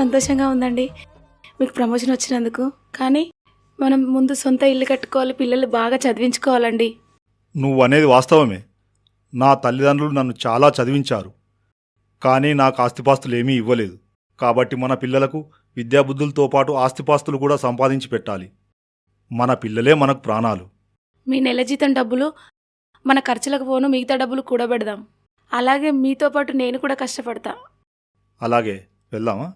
సంతోషంగా ఉందండి. మీకు ప్రమోషన్ వచ్చినందుకు. కానీ మనం ముందు సొంత ఇల్లు కట్టుకోవాలి పిల్లలు బాగా చదివించుకోవాలండి. నువ్వు అనేది వాస్తవమే. నా తల్లిదండ్రులు నన్ను చాలా చదివించారు. కానీ నాకు ఆస్తిపాస్తులు ఏమీ ఇవ్వలేదు. కాబట్టి మన పిల్లలకు విద్యాబుద్ధులతో పాటు ఆస్తిపాస్తులు కూడా సంపాదించి పెట్టాలి. మన పిల్లలే మనకు ప్రాణాలు. మీ నెల జీతం డబ్బులు మన ఖర్చులకు పోను మిగతా డబ్బులు కూడబెడదాం. అలాగే మీతో పాటు నేను కూడా కష్టపడతా. అలాగే వెళ్దామా?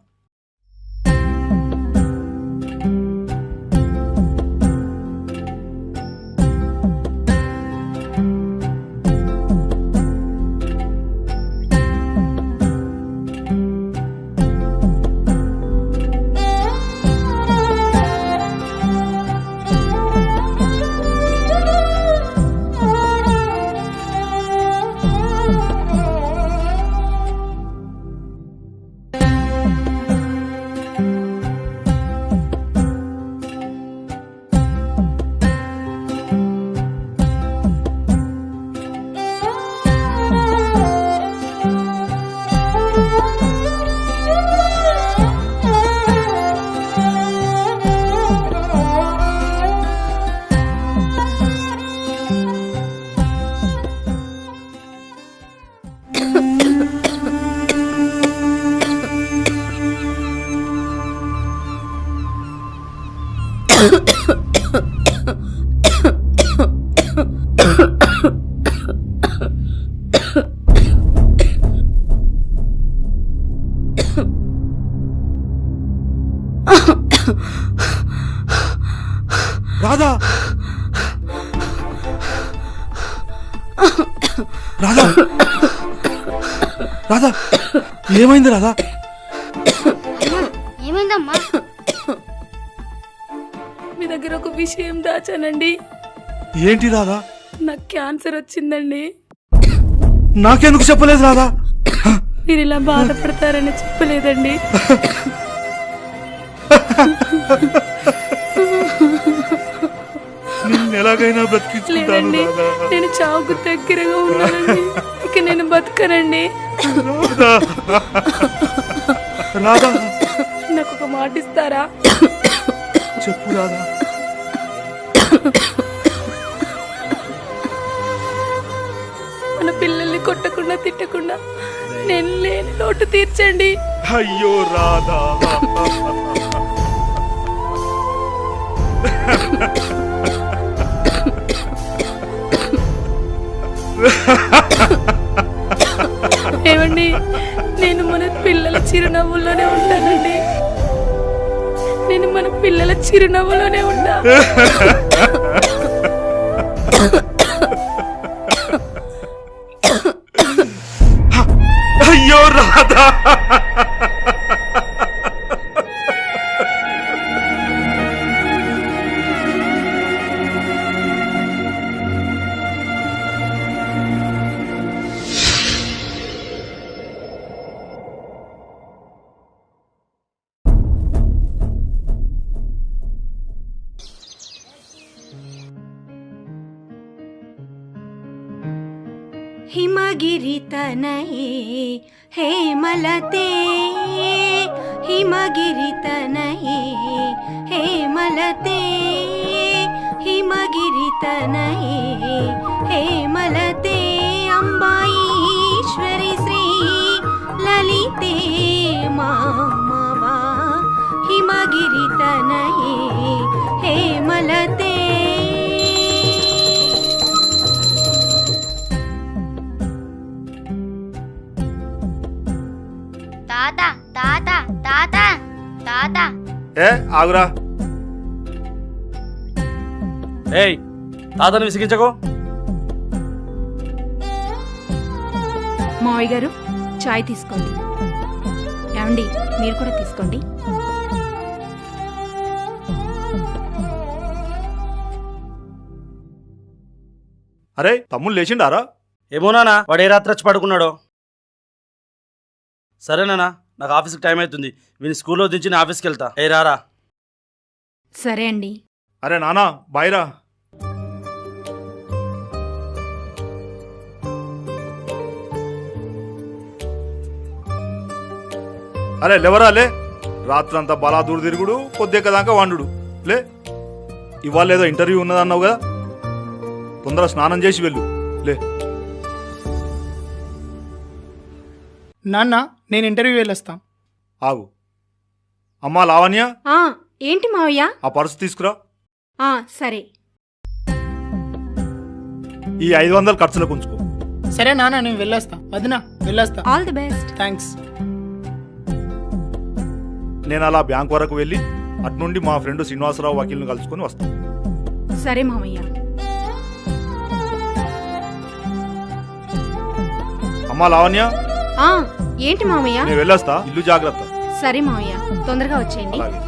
ఏమైంది రాధా ఏమైందమ్మా? మీ దగ్గర ఒక విషయం దాచానండి. ఏంటి రాధా? నాకు క్యాన్సర్ వచ్చిందండి. నాకెందుకు చెప్పలేదు రాధా? మీరు ఇలా బాధపడతారని చెప్పలేదండి. నిన్ను ఎలాగైనా బ్రతికించుకుంటాను నేను చావుకు దగ్గరగా ఉన్నానండి. ఇక నేను బతకనండి. రాధా నాకు ఒక మాట ఇస్తారా? చెప్పు రాధా. మన పిల్లల్ని కొట్టకుండా తిట్టకుండా నేను లేని లోటు తీర్చండి. అయ్యో రాధా. ఏమండి నేను మన పిల్లల చిరునవ్వులోనే ఉంటానండి. నేను మన పిల్లల చిరునవ్వులోనే ఉంటాను हेमलते हिमगिरितनये हेमलते हिमगिरितनये हेमलते अम्बाईश्वरि श्री ललिते मामवा हिमगिरितनये हेमलते తాత తాత. తాత ఏ ఆగురా. ఏయ్ తాతను విసిగించకు. మావయ్య గారు చాయ్ తీసుకోండి. ఏమండి మీరు కూడా తీసుకోండి. అరే తమ్ముడు లేచిండారా? ఏమో నానా వాడు ఏ రాత్రి వచ్చి పడుకున్నాడో. సరేనా నాకు ఆఫీస్కి టైం అవుతుంది వీని స్కూల్లో దించి నేను ఆఫీస్కి వెళ్తా. ఏ రారా. సరే అండి. అరే నానా బాయ్రా అరే లేవరా లే. రాత్రంతా బలా దూరు తిరుగుడు పొద్దెక్కదాకా వండుడు. లే. ఇవాళ ఏదో ఇంటర్వ్యూ ఉన్నదన్నావు కదా. తొందర స్నానం చేసి వెళ్ళు. లే. నాన్న నేను ఇంటర్వ్యూ వెళ్ళొస్తా. ఆగు. అమ్మా లావణ్య? ఆ, ఏంటి మావయ్య? ఆ పర్సు తీసుకురా. ఆ, సరే. ఈ ఐదు వందలు ఖర్చులకు ఉంచుకో. సరే నాన్న నేను వెళ్ళొస్తా. వదినా వెళ్ళొస్తా. ఆల్ ది బెస్ట్ థ్యాంక్స్ నేను అలా బ్యాంక్ వరకు వెళ్ళి అట్నుండి మా ఫ్రెండ్ శ్రీనివాసరావు వకీల్ని కలుసుకొని వస్తాను సరే మావయ్య. అమ్మా లావణ్య? ఆ, ఏంటి మావయ్య నేను వెళ్ళొస్తా. ఇల్లు జాగ్రత్త. సరే మావయ్య తొందరగా వచ్చేయండి. అలాగే.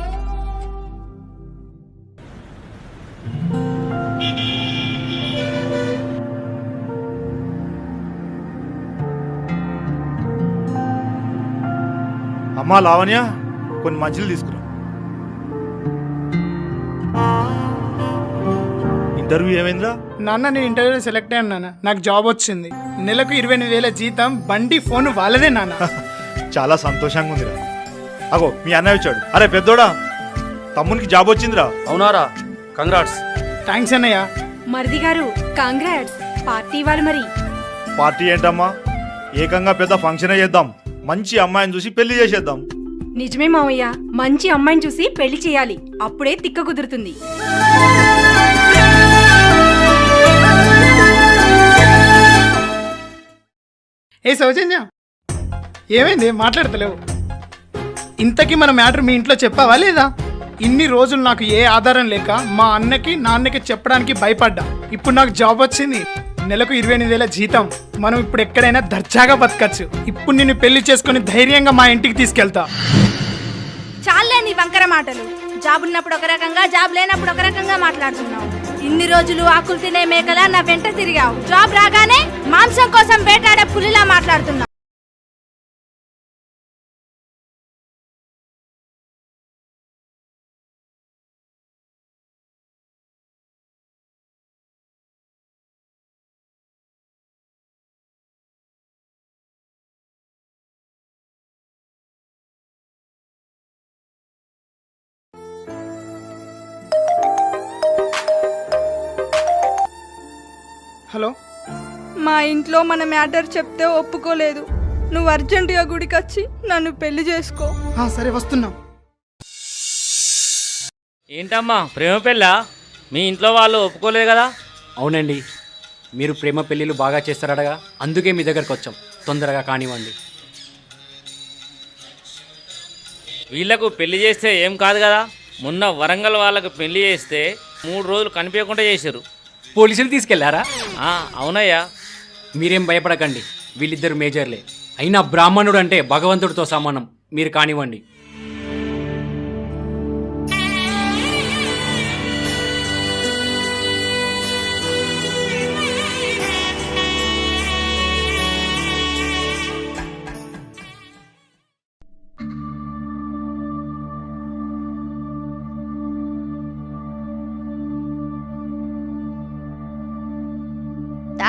అమ్మా లావణ్య కొన్ని మంచిలు తీసుకురా. ఇంటర్వ్యూ ఏమైందిరా? నాన్న నేను ఇంటర్వ్యూలో సెలెక్ట్ అయ్యాను నాన్న. నాకు జాబ్ వచ్చింది. నెలకు ఇరవై ఎనిమిది వేల జీతం బండి ఫోన్ వాళ్ళదే నాన్న. చాలా సంతోషంగా ఉందిరా. అగో మీ అన్నయ్య వచ్చాడు. అరే పెద్దోడా? తమ్మునికి జాబ్ వచ్చిందిరా. అవునారా? కంగ్రాట్స్. థ్యాంక్స్ అన్నయ్య. మరిది గారు కాంగ్రాట్స్. పార్టీ ఇవ్వాలి మరి. పార్టీ ఏంటమ్మా? ఏకంగా పెద్ద ఫంక్షన్ చేద్దాం. మంచి అమ్మాయిని చూసి పెళ్ళి చేసేద్దాం. నిజమే మావయ్య. మంచి అమ్మాయిని చూసి పెళ్ళి చేయాలి. అప్పుడే తిక్క కుదురుతుంది. ఏ సౌజన్య? ఏమైంది? మాట్లాడతలేవు. ఇంతకీ మన మ్యాటర్ మీ ఇంట్లో చెప్పావా లేదా? ఇన్ని రోజులు నాకు ఏ ఆధారం లేక మా అన్నకి నాన్నకి చెప్పడానికి భయపడ్డా. ఇప్పుడు నాకు జాబ్ వచ్చింది. నెలకు ఇరవై ఎనిమిది వేల జీతం. మనం ఇప్పుడు ఎక్కడైనా దర్జాగా బతకచ్చు. ఇప్పుడు నిన్ను పెళ్ళి చేసుకుని ధైర్యంగా మా ఇంటికి తీసుకెళ్తా. చాలే నీ వంకర మాటలు. జాబ్ ఉన్నప్పుడు ఒక రకంగా జాబ్ లేనప్పుడు ఒక రకంగా మాట్లాడుతున్నావు. ఇన్ని రోజులు ఆకులు తినే మేకలా నా వెంట తిరిగావు. జాబ్ రాగానే మాంసం కోసం వేటాడే పులిలా మాట్లాడుతున్నావు. మా ఇంట్లో మన మ్యాటర్ చెప్తే ఒప్పుకోలేదు. నువ్వు అర్జెంటుగా గుడికి వచ్చి నన్ను పెళ్ళి చేసుకో. ఆ, సరే వస్తున్నాం. ఏంటమ్మా ప్రేమ పెళ్ళా? మీ ఇంట్లో వాళ్ళు ఒప్పుకోలేదు కదా? అవునండి. మీరు ప్రేమ పెళ్ళిళ్ళు బాగా చేస్తారటగా? అందుకే మీ దగ్గరకు వచ్చాం. తొందరగా కానివ్వండి. వీళ్ళకు పెళ్ళి చేస్తే ఏం కాదు కదా? మొన్న వరంగల్ వాళ్ళకు పెళ్ళి చేస్తే మూడు రోజులు కనిపించకుండా చేశారు. పోలీసులు తీసుకెళ్ళారా? ఆ, అవునయ్యా. మీరేం భయపడకండి. వీళ్ళిద్దరు మేజర్లే. అయినా బ్రాహ్మణుడు అంటే భగవంతుడితో సమానం. మీరు కానివ్వండి.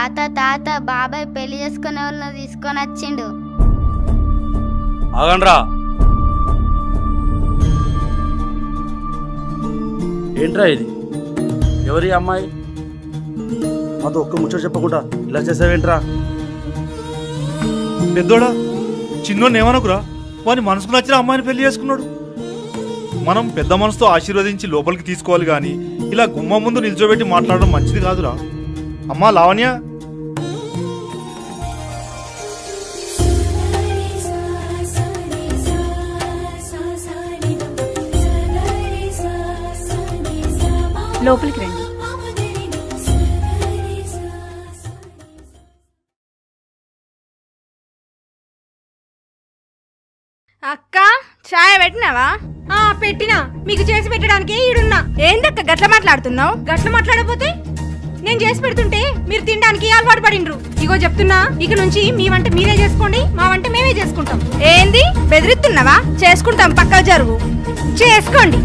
తాత తాత బాబాయ్ పెళ్ళి చేసుకునే వాళ్ళని తీసుకొని వచ్చిండు. ఆగండ్రా. ఏంట్రా ఇది? ఎవరి అమ్మాయి? మాతో ఒక్క ముచ్చట చెప్పకుండా ఇలా చేసావేంట్రా? పెద్దోడా చిన్నోని ఏమనుకురా? వాని మనసుకు నచ్చిన అమ్మాయిని పెళ్ళి చేసుకున్నాడు. మనం పెద్ద మనసుతో ఆశీర్వదించి లోపలికి తీసుకోవాలి గాని ఇలా గుమ్మ ముందు నిల్చోబెట్టి మాట్లాడడం మంచిది కాదురా. అమ్మా లావణ్య లోపలికి రండి. అక్క ఛాయ్ పెట్టినావా? ఆ పెట్టినా. మీకు చేసి పెట్టడానికే ఈడున్నా. ఏందక్క గట్ల మాట్లాడుతున్నావు? గట్ల మాట్లాడపోతే నేను చేసి పెడుతుంటే మీరు తినడానికి అలవాటు పడిండ్రు. ఇగో చెప్తున్నా ఇక నుంచి మీ వంట మీరే చేసుకోండి మా వంట మేమే చేసుకుంటాం. ఏంది? బెదిరిస్తున్నావా? చేసుకుంటాం పక్కకు జరుగు. చేసుకోండి.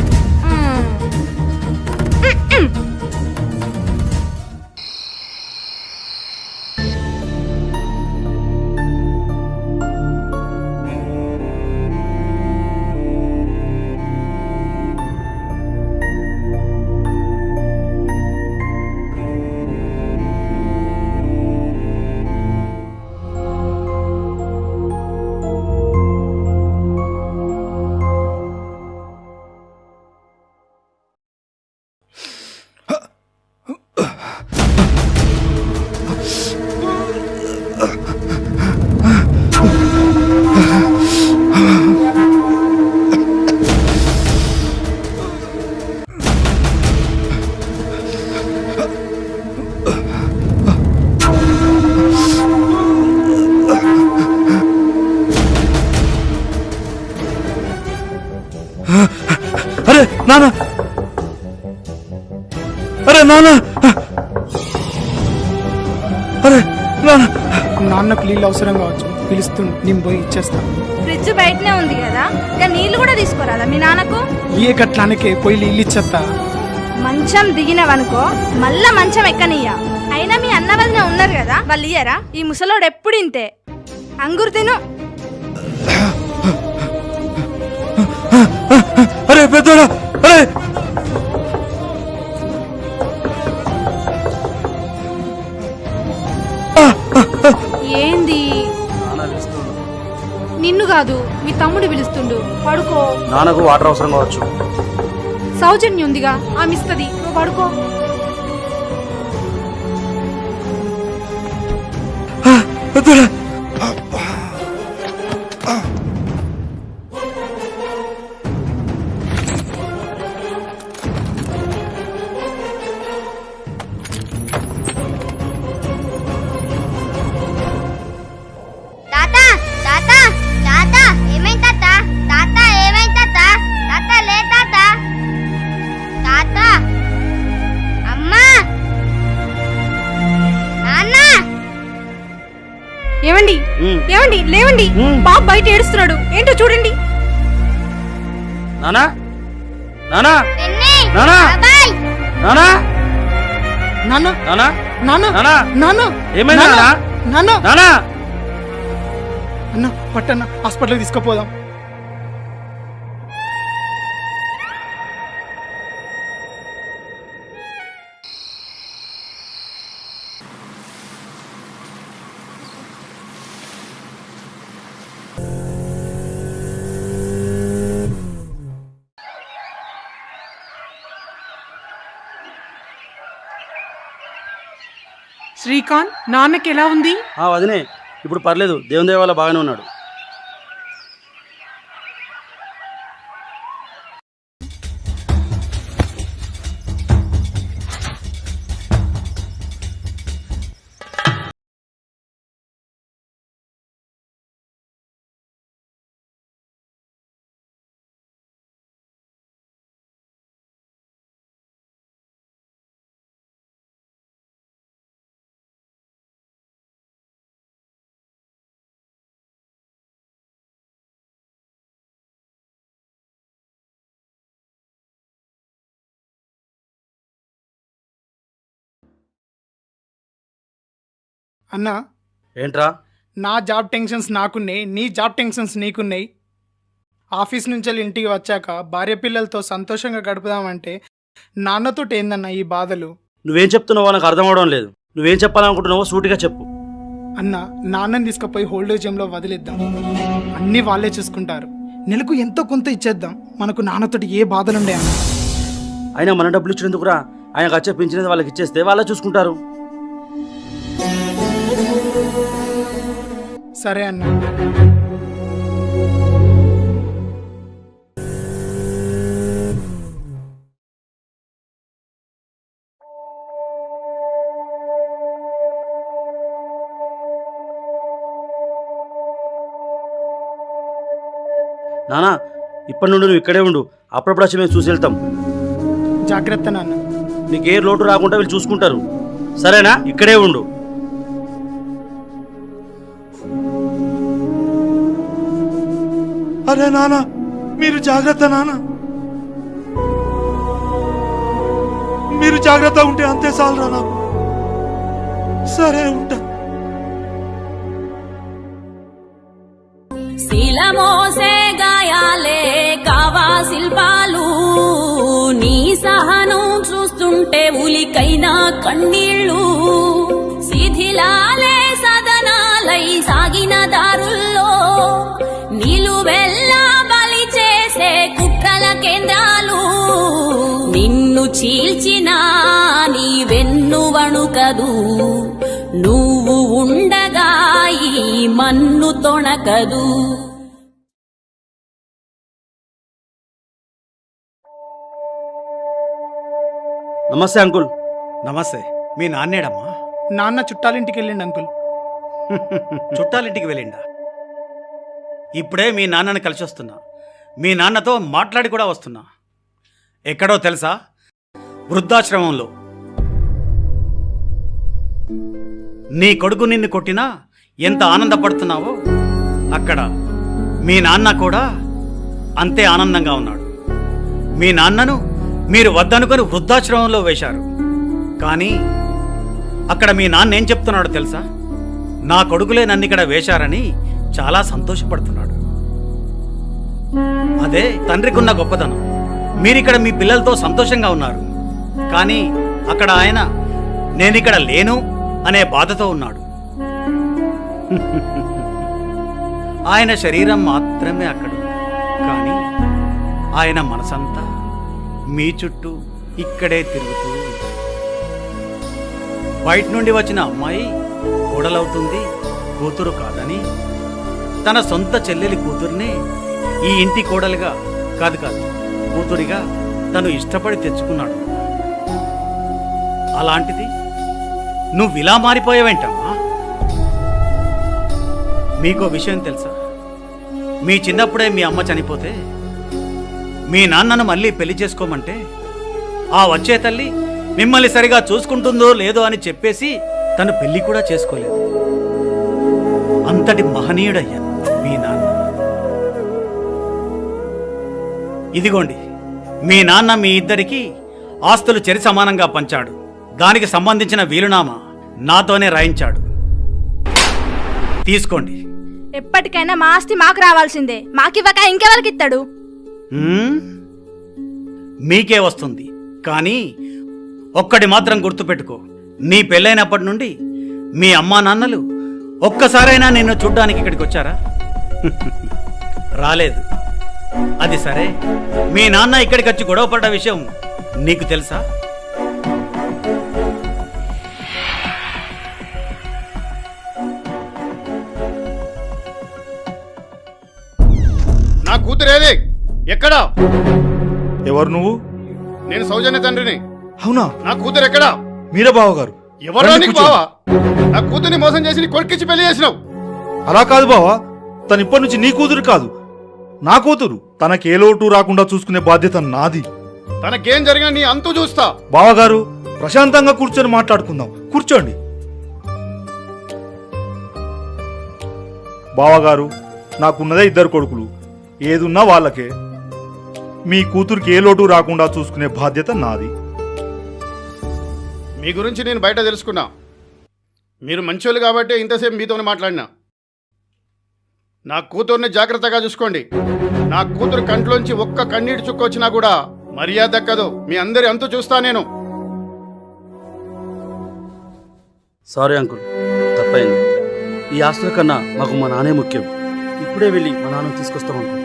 నాన్న! అరే నాన్న! నాన్నకు నీళ్ళు అవసరం కావచ్చు. పిలుస్తుండు నేను పోయి ఇచ్చేస్తా. ఫ్రిడ్జ్ బయటనే ఉంది కదా? ఇక నీళ్ళు కూడా తీసుకోరాదా మీ నాన్నకు? ఏ గట్లానికే పోయి నీళ్ళు ఇచ్చేస్తా. మంచం దిగినవనుకో మళ్ళా మంచం ఎక్కనియ్యా. అయినా మీ అన్న వదిన ఉన్నారు కదా? వాళ్ళు ఇయ్యరా? ఈ ముసలోడు ఎప్పుడు ఇంతే? అంగురు తిను. అరే పెద్దోడా! కాదు మీ తమ్ముడు పిలుస్తుండు. పడుకో. నాన్నకు వాటర్ అవసరం కావచ్చు. సౌజన్య ఉందిగా ఆమె ఇస్తుంది నువ్వు పడుకో. పెద్దోడా నానా నాన్న! నాన్న! అన్న పట్టన్న హాస్పిటల్కి తీసుకుపోదాం. శ్రీకాంత్ నాన్నకి ఎలా ఉంది? ఆ వదినే ఇప్పుడు పర్లేదు. దేవుని దేవాల బాగానే ఉన్నాడు. అన్న? ఏంట్రా? నా జాబ్ టెన్షన్స్ నాకున్నాయి నీ జాబ్ టెన్షన్స్ నీకున్నాయి. ఆఫీస్ నుంచి వెళ్ళి ఇంటికి వచ్చాక భార్య పిల్లలతో సంతోషంగా గడుపుదామంటే నాన్నతోటి ఏందన్న ఈ బాధలు? నువ్వేం చెప్తున్నావో నాకు అర్థం అవడం లేదు. నువ్వేం చెప్పాలనుకుంటున్నావో సూటిగా చెప్పు. అన్న నాన్నని తీసుకుపోయి హోల్డేజ్లో వదిలేద్దాం. అన్నీ వాళ్ళే చూసుకుంటారు. నెలకు ఎంతో కొంత ఇచ్చేద్దాం. మనకు నాన్నతోటి ఏ బాధలుండే అన్న? అయినా మన డబ్బులు ఇచ్చినందుకురా ఆయనకు వచ్చే పెంచినది వాళ్ళకి ఇచ్చేస్తే వాళ్ళే చూసుకుంటారు. సరే అన్న. నానా ఇప్పటి నుండి నువ్వు ఇక్కడే ఉండు. అప్పుడప్పుడు వచ్చి మేము చూసి వెళ్తాం. జాగ్రత్త నాన్న. నీకు ఏ లోటు రాకుండా వీళ్ళు చూసుకుంటారు. సరేనా? ఇక్కడే ఉండు. అరే నాన్న మీరు జాగ్రత్త నాన్న మీరు జాగ్రత్త ఉంటే అంతే చాలరా నాకు. సరే ఉంటా. శిలమోసే గాయాలే కావా శిల్పాలు. నీ సహనం చూస్తుంటే ఉలికైనా కన్నీళ్ళు. శిథిలాలే సదనాలై సాగిన దారులు. చీల్చిన నీ వెన్ను వణుకదు. నువ్వు ఉండగా ఈ మన్ను తొణకదు. నమస్తే అంకుల్. నమస్తే. మీ నాన్నేడమ్మా? నాన్న చుట్టాలింటికి వెళ్ళిండి అంకుల్. చుట్టాలింటికి వెళ్ళిండా? ఇప్పుడే మీ నాన్నని కలిసి వస్తున్నా మీ నాన్నతో మాట్లాడి కూడా వస్తున్నా. ఎక్కడో తెలుసా? వృద్ధాశ్రమంలో. నీ కొడుకు నిన్ను కొట్టినా ఎంత ఆనందపడుతున్నావో అక్కడ మీ నాన్న కూడా అంతే ఆనందంగా ఉన్నాడు. మీ నాన్నను మీరు వద్దనుకొని వృద్ధాశ్రమంలో వేశారు. కానీ అక్కడ మీ నాన్న ఏం చెప్తున్నాడో తెలుసా? నా కొడుకులే నన్ను ఇక్కడ వేశారని చాలా సంతోషపడుతున్నాడు. అదే తండ్రికున్న గొప్పతనం. మీరిక్కడ మీ పిల్లలతో సంతోషంగా ఉన్నారు. కానీ అక్కడ ఆయన నేనిక్కడ లేను అనే బాధతో ఉన్నాడు. ఆయన శరీరం మాత్రమే అక్కడ. కానీ ఆయన మనసంతా మీ చుట్టూ ఇక్కడే తిరుగుతూ బయట నుండి వచ్చిన అమ్మాయి కోడలవుతుంది కూతురు కాదని తన సొంత చెల్లెలి కూతుర్ని ఈ ఇంటి కోడలుగా కాదు కాదు కూతురిగా తను ఇష్టపడి తెచ్చుకున్నాడు. అలాంటిది నువ్వు ఇలా మారిపోయావేంటమ్మా? మీకో విషయం తెలుసా? మీ చిన్నప్పుడే మీ అమ్మ చనిపోతే మీ నాన్నను మళ్ళీ పెళ్ళి చేసుకోమంటే ఆ వచ్చే తల్లి మిమ్మల్ని సరిగా చూసుకుంటుందో లేదో అని చెప్పేసి తను పెళ్ళి కూడా చేసుకోలేదు. అంతటి మహనీయుడయ్యా మీ నాన్న. ఇదిగోండి మీ నాన్న మీ ఇద్దరికి ఆస్తులు చెరి సమానంగా పంచాడు. దానికి సంబంధించిన వీలునామా నాతోనే రాయించాడు. తీసుకోండి. ఎప్పటికైనా మా ఆస్తి మాకు రావాల్సిందే. మాకివ్వక ఇంకెవరికి ఇస్తాడు మ్మ్? మీకే వస్తుంది. కానీ ఒక్కటి మాత్రం గుర్తుపెట్టుకో. నీ పెళ్ళైనప్పటి నుండి మీ అమ్మా నాన్నలు ఒక్కసారైనా నిన్ను చూడ్డానికి ఇక్కడికి వచ్చారా? రాలేదు. అది సరే. మీ నాన్న ఇక్కడికి వచ్చి గొడవపడ్డ విషయం నీకు తెలుసా? కూతురేది? ఎక్కడా? ఎవరు నువ్వు? నేను సౌజన్య తండ్రిని. అవునా? నా కూతురు ఎక్కడా? మీరే బావగారు ఎవరో రండి నీకు. బావా? నా కూతుర్ని మోసం చేసి నీ కొడుకిచ్చి పెళ్ళి చేసినావు. అలా కాదు బావా. తను ఇప్పటి నుంచి నీ కూతురు కాదు. నా కూతురు. తనకి ఏ లోటు రాకుండా చూసుకునే బాధ్యత నాది. తనకేం జరిగినా నీ అంతు చూస్తా. బావగారు ప్రశాంతంగా కూర్చొని మాట్లాడుకుందాం. కూర్చోండి. బావగారు నాకున్నదే ఇద్దరు కొడుకులు. ఏదున్నా వాళ్ళకే. మీ కూతురికి ఏ లోటు రాకుండా చూసుకునే బాధ్యత నాది. మీ గురించి నేను బయట తెలుసుకున్నా. మీరు మంచోళ్ళు కాబట్టి ఇంతసేపు మీతోనే మాట్లాడినా. నా కూతుర్ని జాగ్రత్తగా చూసుకోండి. నా కూతురు కంట్లోంచి ఒక్క కన్నీటి చుక్క వచ్చినా కూడా మర్యాద దక్కదు. మీ అందరి అంతు చూస్తా నేను. సారీ అంకుల్ తప్పైంది. ఈ ఆస్తుల కన్నా మాకు మా నాన్నే ముఖ్యం. ఇప్పుడే వెళ్ళి మా నాన్న తీసుకొస్తాం అంకుల్.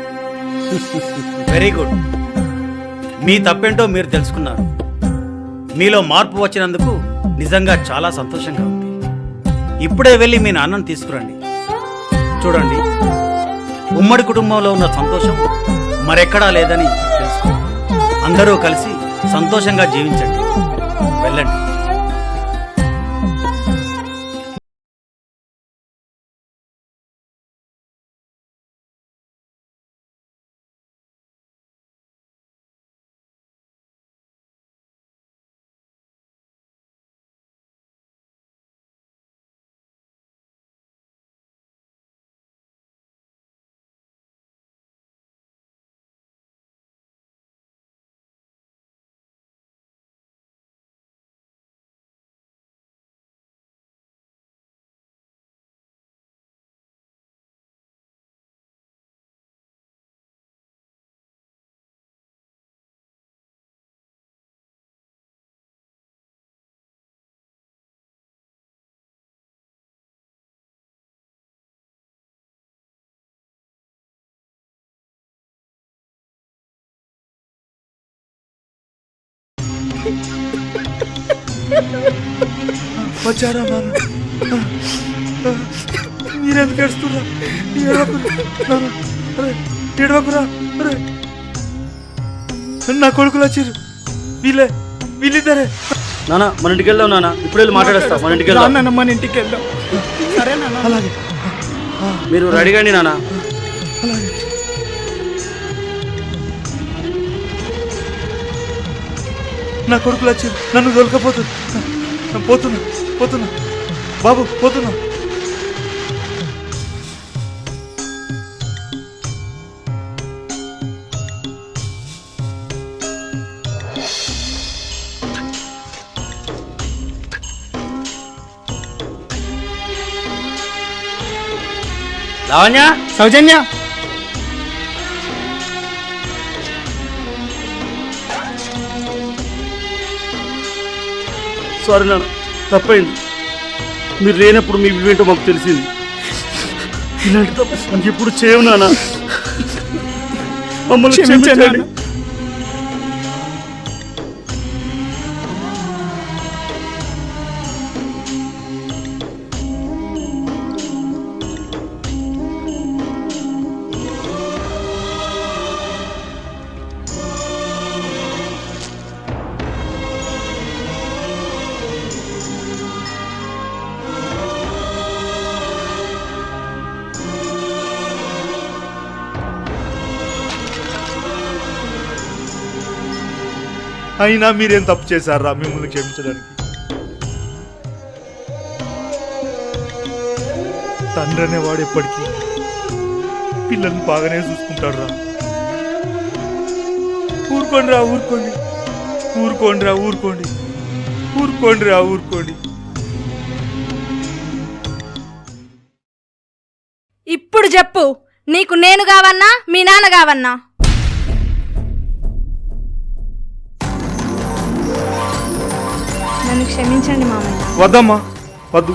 వెరీ గుడ్ మీ తప్పేంటో మీరు తెలుసుకున్నారు. మీలో మార్పు వచ్చినందుకు నిజంగా చాలా సంతోషంగా ఉంది. ఇప్పుడే వెళ్ళి మీ నాన్నను తీసుకురండి. చూడండి. ఉమ్మడి కుటుంబంలో ఉన్న సంతోషం మరెక్కడా లేదని తెలుసుకోండి. అందరూ కలిసి సంతోషంగా జీవించండి. వెళ్ళండి. వచ్చారా నాన్న మీరెందుకు ఏడుస్తున్నా ఏడవకురా నా కొడుకులు వచ్చిర్రు వీళ్ళే వీళ్ళిద్దరే. నాన్న మన ఇంటికి వెళ్దాం నాన్న ఇప్పుడు వెళ్ళి మాట్లాడేస్తా మన ఇంటికి వెళ్దాం. మన ఇంటికి వెళ్దాం. సరే నాన్న. అలాగే మీరు రెడీగా అండి నాన్న నా కొడుకులు వచ్చి నన్ను దొరకపోతుంది పోతున్నా పోతున్నా బాబు పోతున్నా లావణ్య? సౌజన్య? సారీ నాన్న తప్పైంది. మీరు లేనప్పుడు మీ ఇవేంటో మాకు తెలిసింది. ఇలాంటి తప్పు ఇంకెప్పుడు చేయవు నాన్న. మమ్మల్ని క్షమించండి అయినా మీరేం తప్పు చేశారా మిమ్మల్ని క్షమించడానికి? తండ్రి అనేవాడు ఎప్పటికీ పిల్లల్ని బాగానే చూసుకుంటాడు రా ఊరుకోండి రా ఊరుకోండి. ఊరుకోండి రా ఊరుకోండి. ఊరుకోండి రా ఊరుకోండి. ఇప్పుడు చెప్పు నీకు నేను కావన్నా మీ నాన్న కావన్నా? నన్ను క్షమించండి మామయ్య. వద్దమ్మా వద్దు.